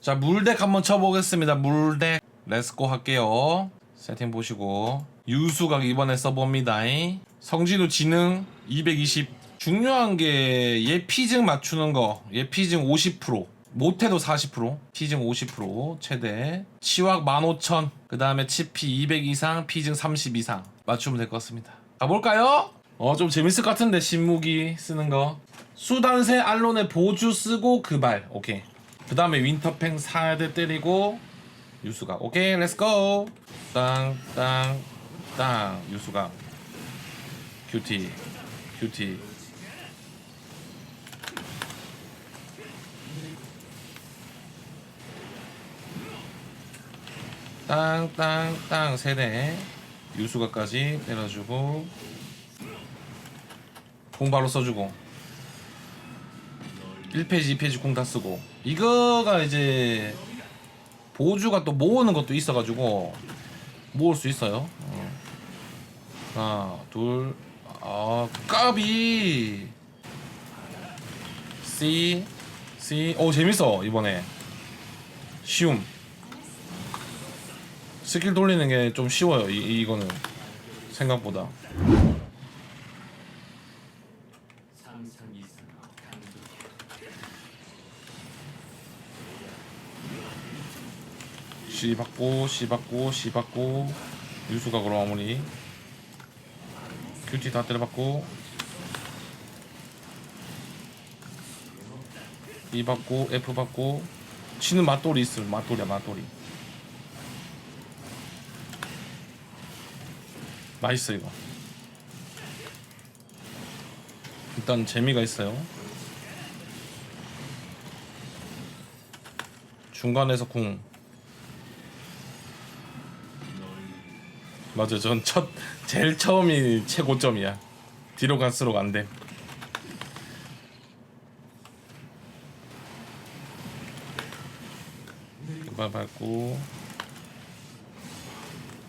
자 물덱 한번 쳐보겠습니다. 물덱. 렛츠고 할게요. 세팅 보시고. 유수각 이번에 써봅니다. 성진우 지능 220 중요한 게얘 피증 맞추는 거얘 피증 50% 못해도 40% 피증 50% 최대. 치확 15,000 그 다음에 치피 200 이상 피증 30 이상. 맞추면 될 것 같습니다. 가볼까요? 어 좀 재밌을 것 같은데 신무기 쓰는 거. 수단새 알론의 보주 쓰고 그발 오케이 그 다음에 윈터팽 사야돼 때리고 유수가. 오케이 렛츠고 땅땅땅. 유수가. 큐티 큐티. 땅땅땅. 세대. 유수가까지 때려주고. 공 바로 써주고 1페이지 2페이지 공 다 쓰고. 이거가 이제 보주가 또 모으는 것도 있어가지고 모을 수 있어요. 어. 하나 둘 아 까비. C C. 오 재밌어 이번에. 쉬움. 스킬 돌리는 게 좀 쉬워요 이, 이거는. 생각보다 상상 이상 강도 C 받고 C 받고 C 받고. 유수각으로 마무리. 큐티 다 때려받고. E 받고 F 받고. 치는 맞돌이 있음 맞돌이야 맞돌이. 맛있어 이거. 일단 재미가 있어요. 중간에서 궁 맞아 전 첫 제일 처음이 최고점이야. 뒤로 갈수록 안돼. 밟고.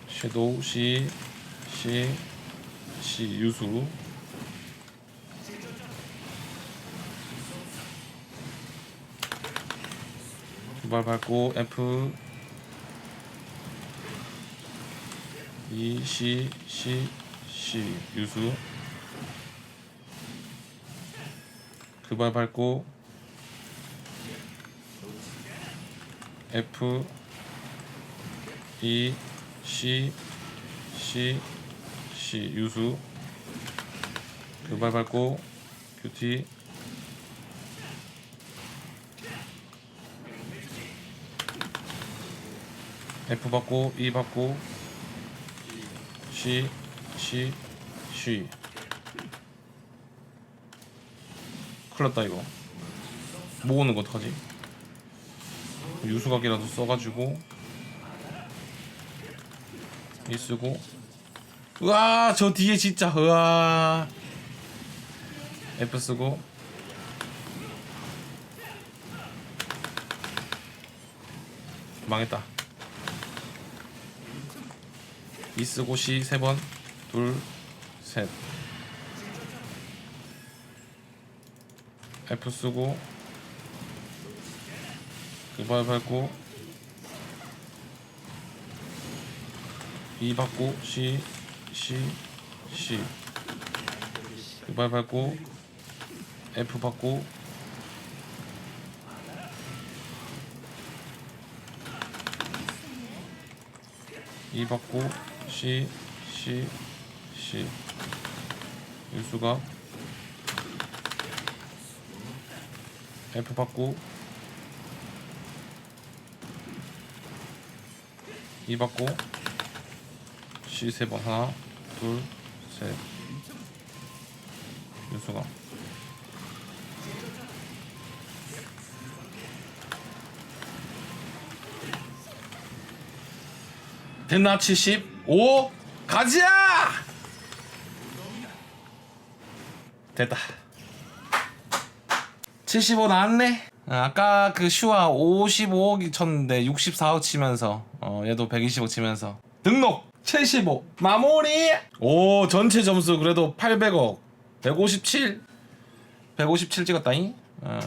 섀도우 C C 유수. 그발 밟고 F E C C C 유수. 그발 밟고. F. E C C C 유수. 그발 밟고. 큐티 F 받고 E 받고 C C C 큰일 났다 이거. 모으는 거 어떡하지? 유수각이라도 써가지고 이 쓰고. 으아 저 뒤에 진짜 으아. F 쓰고. 망했다 이 쓰고 C 세번 둘, 셋. F 쓰고 그발 밟고 E 받고 C C C 그발 밟고 F 받고 E 받고 C C C 유수가 F 받고 E 받고 C 세 번. 하나 둘셋. 유수가. 됐나 75 가자! 됐다. 75 나왔네? 아, 아까 그 슈아 55억이 쳤는데 64억 치면서 어 얘도 120억 치면서. 등록 75 마무리! 오 전체 점수 그래도 800억. 157 157 찍었다잉? 어.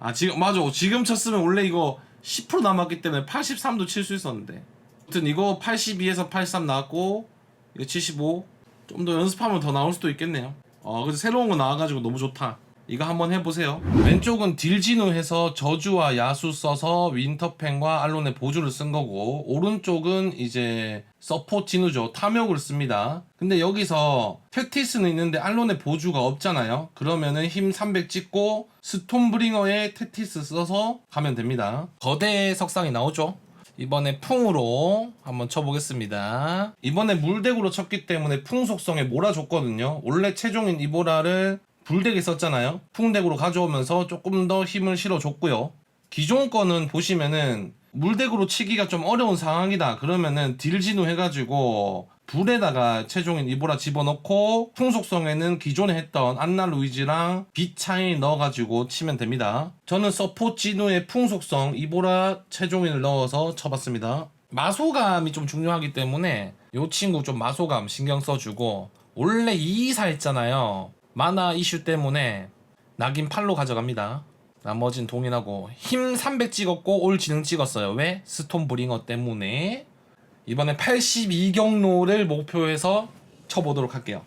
아 지금 맞아. 지금 쳤으면 원래 이거 10% 남았기 때문에 83도 칠 수 있었는데 아무튼 이거 82에서 83 나왔고 이거 75 좀 더 연습하면 더 나올 수도 있겠네요. 어 그래서 새로운 거 나와가지고 너무 좋다. 이거 한번 해보세요. 왼쪽은 딜진우 해서 저주와 야수 써서 윈터펜과 알론의 보조를 쓴 거고 오른쪽은 이제 서포 진우죠. 탐욕을 씁니다. 근데 여기서 테티스는 있는데 알론의 보조가 없잖아요. 그러면은 힘 300 찍고 스톰브링어에 테티스 써서 가면 됩니다. 거대 석상이 나오죠 이번에 풍으로 한번 쳐보겠습니다. 이번에 물덱으로 쳤기 때문에 풍 속성에 몰아줬거든요. 원래 최종인 이보라를 불덱에 썼잖아요. 풍덱으로 가져오면서 조금 더 힘을 실어줬고요. 기존 거는 보시면은 물덱으로 치기가 좀 어려운 상황이다. 그러면은 딜진우 해가지고 불에다가 최종인 이보라 집어넣고 풍속성에는 기존에 했던 안나 루이지랑 비차이 넣어가지고 치면 됩니다. 저는 서포 진우의 풍속성 이보라 최종인을 넣어서 쳐봤습니다. 마소감이 좀 중요하기 때문에 이 친구 좀 마소감 신경 써주고 원래 224 했잖아요. 마나 이슈 때문에 낙인 8로 가져갑니다. 나머진 동일하고 힘 300 찍었고 올 지능 찍었어요. 왜? 스톤 브링어 때문에 이번에 82경로를 목표해서 쳐보도록 할게요.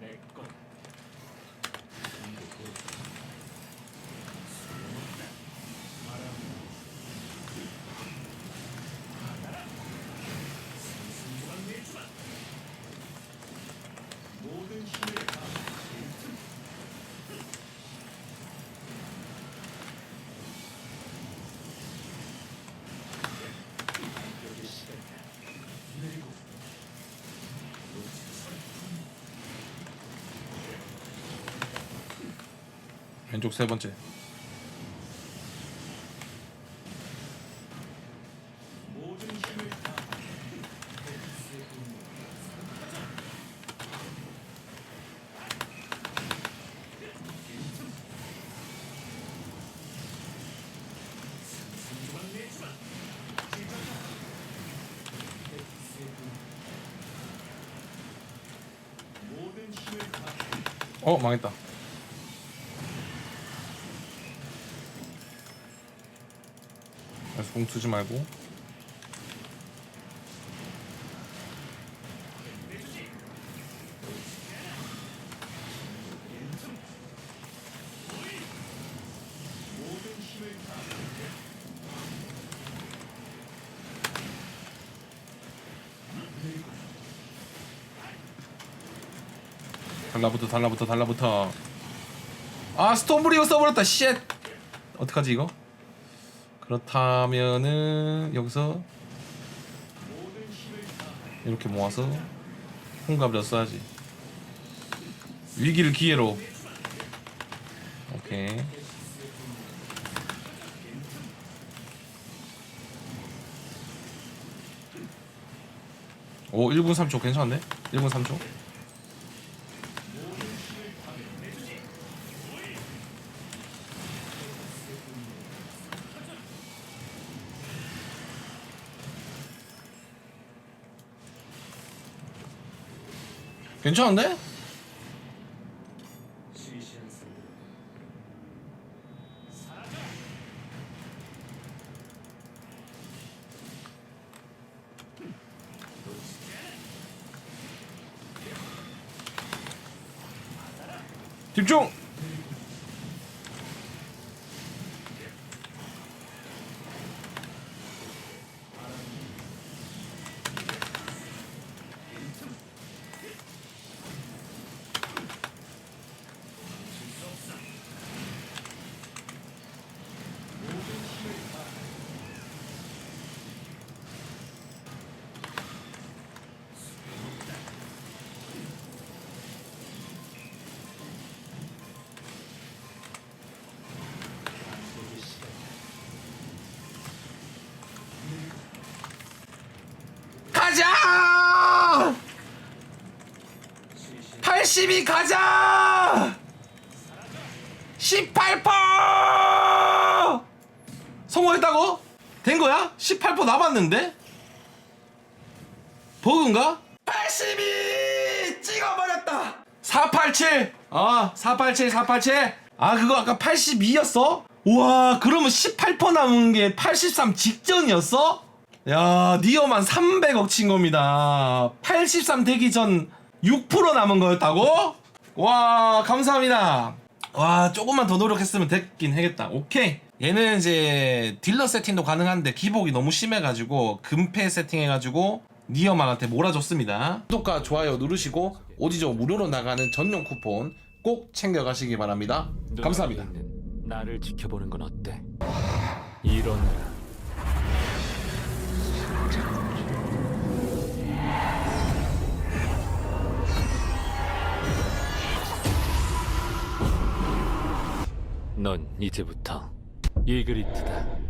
내 것. 왼쪽 세 번째. 어 망했다. 쓰지 말고. 달라붙어 달라붙어 달라붙어. 아 스톤브리거 써버렸다. 쉣 어떡하지 이거 그렇다면은 여기서 이렇게 모아서 홍갑을 써야지? 위기를 기회로. 오케이. 오 1분 3초 괜찮은데? 1분 3초 괜찮은데? 집중! 82 가자! 18%! 성공했다고? 된 거야? 18% 남았는데? 버그인가? 82! 찍어버렸다! 487! 어, 487, 487. 아, 그거 아까 82였어? 와 그러면 18% 남은 게 83 직전이었어? 야 니어만 300억 친 겁니다 83 되기 전 6% 남은 거였다고? 와 감사합니다. 와 조금만 더 노력했으면 됐긴 하겠다. 오케이. 얘는 이제 딜러 세팅도 가능한데 기복이 너무 심해가지고 금패 세팅해가지고 니어만한테 몰아줬습니다. 구독과 좋아요 누르시고 오디죠 무료로 나가는 전용 쿠폰 꼭 챙겨가시기 바랍니다. 감사합니다. 나를 지켜보는 건 어때? 일어 넌 이제부터 이그리트다.